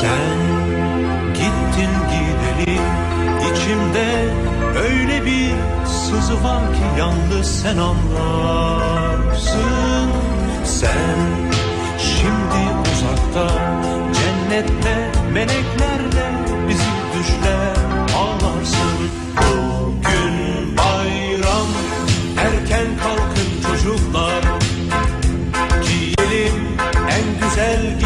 Sen gittin gideli içimde öyle bir sızı var ki yalnız sen anlarsın. Sen şimdi uzakta cennette meleklerle bizi düşler ağlarsın. Bugün bayram erken kalkın çocuklar. Giyelim en güzel giyelim